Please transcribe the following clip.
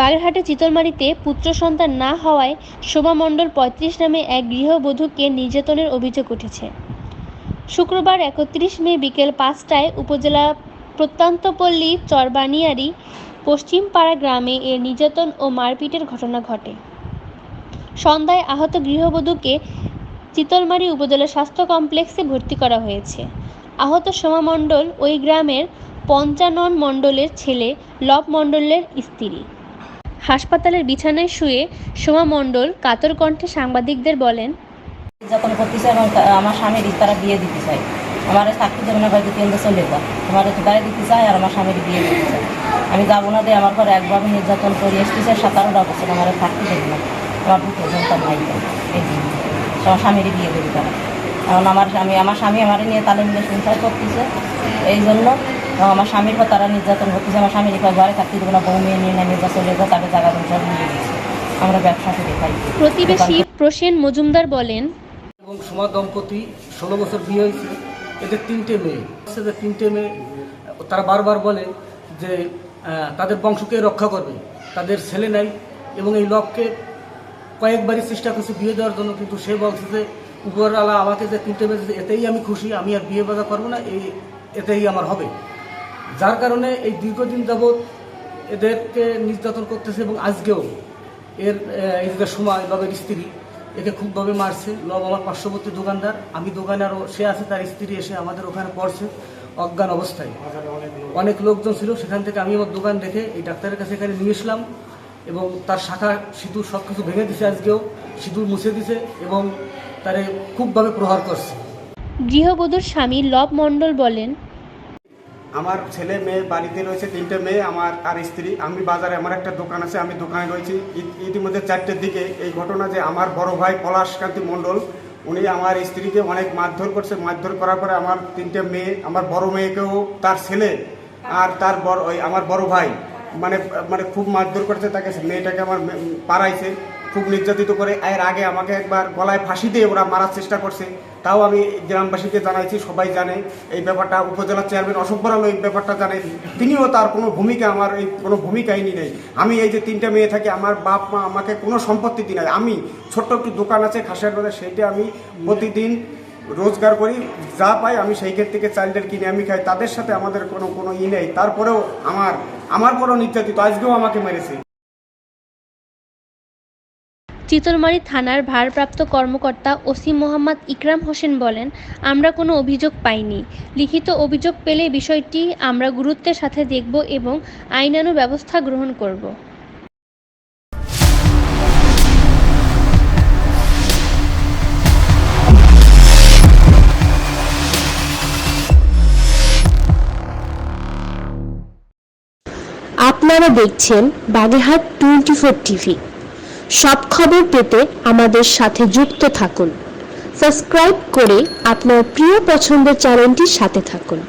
বাগেরহাটে চিতলমারিতে পুত্র সন্তান না হওয়ায় শোভা মণ্ডল পঁয়ত্রিশ নামে এক গৃহবধূকে নির্যাতনের অভিযোগ উঠেছে। শুক্রবার একত্রিশ মে বিকেল পাঁচটায় উপজেলা প্রত্যন্তপল্লী চরবানিয়ারি পশ্চিমপাড়া গ্রামে এর নির্যাতন ও মারপিটের ঘটনা ঘটে। সন্ধ্যায় আহত গৃহবধূকে চিতলমারি উপজেলা স্বাস্থ্য কমপ্লেক্সে ভর্তি করা হয়েছে। আহত সোমা মণ্ডল ওই গ্রামের পঞ্চানন মণ্ডলের ছেলে লব মণ্ডলের স্ত্রী। হাসপাতালের বিছানায় শুয়ে সোমা মণ্ডল কাতর কণ্ঠে সাংবাদিকদের বলেন যখন করতেছে এবং আমার স্বামীর তারা বিয়ে দিতে চায় আমার দেবে না বাড়িতে কেন্দ্রে চলে যা আমার গাড়ি দিতে চায় আর আমার স্বামীর বিয়ে দিতে চায় আমি যাব না দিয়ে আমার ঘরে একভাবে নির্যাতন করে এসতেছে সাতারোটা বছর আমার থাকতে দেবে না। আমার দুটো সন্তান নাই তো। এই জন্য। আমার স্বামীর বিয়ে দেবে তারা। কারণ আমার স্বামী আমার স্বামী আমার নিয়ে তালে মিলে সংসার করতেছে। এই জন্য আমার স্বামীর পর তারা নির্যাতন করতেছে আমার স্বামীর কয় ঘরে থাকতে দেবে না বউ মেয়ে নিয়ে যা চলে যা তাকে জায়গা নিয়ে আমরা ব্যবসা করে খাই প্রতিবেশী প্রসেন মজুমদার বলেন এবং সোমা দম্পতি ষোলো বছর বিয়ে হয়েছে এদের তিনটে মেয়ে। এদের তিনটে মেয়ে তারা বারবার বলে যে তাদের বংশকে রক্ষা করবে তাদের ছেলে নাই এবং এই লককে কয়েকবারই চেষ্টা করছে বিয়ে দেওয়ার জন্য কিন্তু সে বলছে যে উপরওয়ালা আমাকে যে তিনটে মেয়ে এতেই আমি খুশি আমি আর বিয়ে বাজা করব না এই এতেই আমার হবে। যার কারণে এই দীর্ঘদিন যাবৎ এদেরকে নির্যাতন করতেছে এবং আজকেও এর আহ, সময় লবের স্ত্রী একে খুবভাবে মারছে। লব আমার পার্শ্ববর্তী দোকানদার আমি দোকানে আরও সে আছে তার স্ত্রী এসে আমাদের ওখানে পড়ছে অজ্ঞান অবস্থায়। অনেক লোকজন ছিল সেখান থেকে আমি আমার দোকান দেখে এই ডাক্তারের কাছে এখানে নিয়ে এসলাম এবং তার শাখা সিঁদুর সব কিছু ভেঙে দিছে আজকেও সিঁদুর মুছে দিছে এবং তারে খুবভাবে প্রহার করছে। গৃহবধূর স্বামী লব মণ্ডল বলেন আমার ছেলে মেয়ে বাড়িতে রয়েছে, তিনটে মেয়ে, আমার আর স্ত্রী। আমি বাজারে, আমার একটা দোকান আছে, আমি দোকানে রয়েছি। ইত- ইতিমধ্যে চারটের দিকে এই ঘটনা যে আমার বড় ভাই পলাশকান্তি মণ্ডল, উনি আমার স্ত্রীকে অনেক মারধর করছে। মারধর করার পরে আমার তিনটে মেয়ে, আমার বড় মেয়েকেও তার ছেলে আর তার বড় আমার বড় ভাই মানে মানে খুব মারধর করছে, তাকে মেয়েটাকে আমার পাড়াইছে খুব নির্যাতিত করে। এর আগে আমাকে একবার গলায় ফাঁসি দিয়ে ওরা মারার চেষ্টা করছে। তাও আমি গ্রামবাসীকে জানাইছি, সবাই জানে। এই ব্যাপারটা উপজেলা চেয়ারম্যান অশোক বরাল এই ব্যাপারটা জানে তিনিও তার কোনো ভূমিকা, আমার এই কোনো ভূমিকাই নেই। আমি এই যে তিনটা মেয়ে থাকি, আমার বাপ মা আমাকে কোনো সম্পত্তি দিই নাই। আমি ছোট্ট একটু দোকান আছে খাসের বাজার সেইটা আমি প্রতিদিন রোজগার করি। যা পাই আমি সেইখান থেকে চাইল্ডের কিনে আমি খাই। তাদের সাথে আমাদের কোনো কোনো ই নেই। তারপরেও আমার আমার পরেও নির্যাতিত, আজকেও আমাকে মেরেছে। চিতলমারি থানার ভারপ্রাপ্ত কর্মকর্তা ওসি মোহাম্মদ ইকরাম হোসেন বলেন, আমরা কোনো অভিযোগ পাইনি। লিখিত অভিযোগ পেলে বিষয়টি আমরা গুরুত্বের সাথে দেখব এবং আইনানু ব্যবস্থা গ্রহণ করব। আপনারা দেখছেন বাগেরহাট টোয়েন্টি ফোর টিভি। সব খবর পেতে আমাদের সাথে যুক্ত থাকুন। সাবস্ক্রাইব করে আপনার প্রিয় পছন্দের চ্যানেলটির সাথে থাকুন।